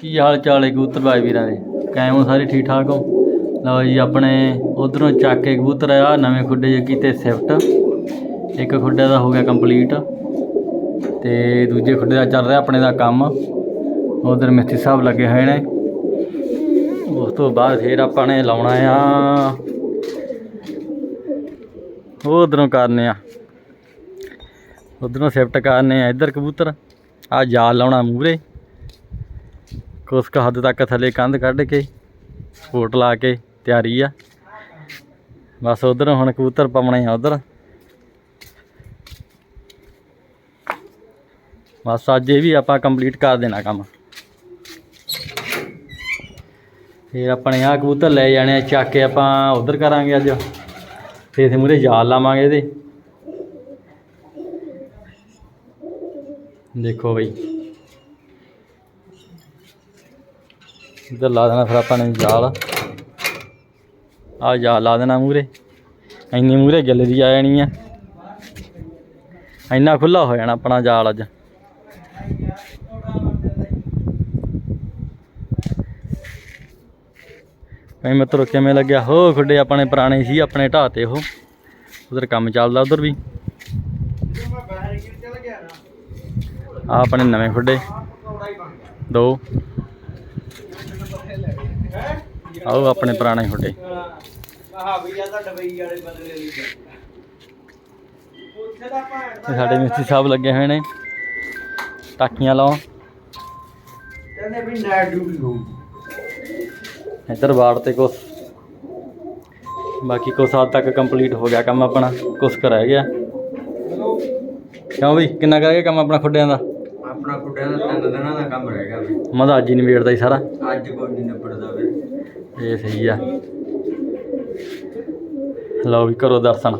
ਕੀ ਹਾਲ ਚਾਲ ਹੈ ਕਬੂਤਰ ਭਾਈ ਵੀਰਾਂ ਦੇ? ਕਾਇਮ ਹੋ ਸਾਰੇ? ਠੀਕ ਠਾਕ ਹੋ? ਲਓ ਜੀ, ਆਪਣੇ ਉਧਰੋਂ ਚੱਕ ਕੇ ਕਬੂਤਰ ਆ ਨਵੇਂ ਖੁੱਡੇ ਜੇ ਕੀਤੇ ਸ਼ਿਫਟ। ਇੱਕ ਖੁੱਡੇ ਦਾ ਹੋ ਗਿਆ ਕੰਪਲੀਟ ਤੇ ਦੂਜੇ ਖੁੱਡੇ ਦਾ ਚੱਲ ਰਿਹਾ ਆਪਣੇ ਦਾ ਕੰਮ। ਉਧਰ ਮਿਸਤਰੀ ਸਾਹਿਬ ਲੱਗੇ ਹੋਏ ਨੇ। ਉਸ ਤੋਂ ਬਾਅਦ ਫੇਰ ਆਪਾਂ ਨੇ ਲਾਉਣਾ ਆ। ਉਹ ਉਧਰੋਂ ਕਰਨੇ ਆ। ਉਧਰੋਂ ਸ਼ਿਫਟ ਕਰਨੇ ਆ। ਇੱਧਰ ਕਬੂਤਰ ਆ ਜਾਲ ਲਾਉਣਾ ਮੂਰੇ ਕੁਛ ਕੁ ਹੱਦ ਤੱਕ ਥੱਲੇ ਕੰਧ ਕੱਢ ਕੇ, ਸਪੋਰਟ ਲਾ ਕੇ ਤਿਆਰੀ ਆ। ਬਸ ਉਧਰ ਹੁਣ ਕਬੂਤਰ ਪਾਉਣੇ ਆ ਉਧਰ। ਬਸ ਅੱਜ ਇਹ ਵੀ ਆਪਾਂ ਕੰਪਲੀਟ ਕਰ ਦੇਣਾ ਕੰਮ। ਫਿਰ ਆਪਣੇ ਆ ਕਬੂਤਰ ਲੈ ਜਾਣੇ ਆ, ਚੱਕ ਕੇ ਆਪਾਂ ਉਧਰ ਕਰਾਂਗੇ ਅੱਜ। ਫਿਰ ਇਥੇ ਮੂਰੇ ਜਾਲ ਲਾਵਾਂਗੇ ਇਹਦੇ। ਦੇਖੋ ਬਈ। ਇੱਧਰ ਲਾ ਦੇਣਾ ਫਿਰ ਆਪਾਂ ਨੇ ਜਾਲ। ਆ ਜਾਲ ਲਾ ਦੇਣਾ ਮੂਰੇ ਇੰਨੀ ਮੂਰੇ ਗਿੱਲ ਦੀ ਆ ਜਾਣੀ ਆ। ਇੰਨਾ ਖੁੱਲਾ ਹੋ ਜਾਣਾ ਆਪਣਾ ਜਾਲ ਅੱਜ। ਕਈ ਮਿੱਤਰੋ, ਕਿਵੇਂ ਲੱਗਿਆ? ਹੋ ਖੁੱਡੇ ਆਪਣੇ ਪੁਰਾਣੇ ਸੀ, ਆਪਣੇ ਢਾਹ ਤੇ ਉਹ। ਉਧਰ ਕੰਮ ਚੱਲਦਾ ਉਧਰ ਵੀ। ਆ ਆਪਣੇ ਨਵੇਂ ਖੁੱਡੇ। ਦੋ। ਆਓ ਆਪਣੇ ਪੁਰਾਣੇ ਖੁੱਡੇ ਆਹ ਵੀ ਆ ਤਾਂ ਡਬਈ ਵਾਲੇ ਬਦਲੇ ਲਈ ਉੱਥੇ ਦਾ ਭਾਣ ਤੇ ਸਾਡੇ ਮਿਸਤਰੀ ਸਾਹਿਬ ਲੱਗੇ ਹੋਏ ਨੇ। ਟਾਕੀਆਂ ਲਾਉਣ ਕਹਿੰਦੇ ਵੀ ਨਾਈਟ ਡਿਊਟੀ ਹੋਊ ਇੱਧਰ ਬਾੜ ਤੇ ਕੁਛ। ਬਾਕੀ ਕੁਛ ਹੱਦ ਤੱਕ ਕੰਪਲੀਟ ਹੋ ਗਿਆ ਕੰਮ ਆਪਣਾ। ਕੁਛ ਕੁ ਰਹਿ ਗਿਆ। ਕਿਉਂ ਬਈ? ਕਿੰਨਾ ਕੁ ਰਹਿ ਗਿਆ ਕੰਮ ਆਪਣਾ ਖੁੱਡਿਆਂ ਦਾ? ਆਪਣਾ ਕੁੱਡਿਆਂ ਦਾ ਤਿੰਨ ਦਿਨਾਂ ਦਾ ਕੰਮ ਰਹਿ ਗਿਆ ਵੀ। ਅੱਜ ਹੀ ਨਿਬੇੜਦਾ ਹੀ ਸਾਰਾ? ਅੱਜ ਕੋਈ ਨਹੀਂ ਨਿਬੜਦਾ ਵੇ। ਇਹ ਸਹੀ ਆ। ਲਓ ਵੀ ਕਰੋ ਦਰਸ਼ਨ।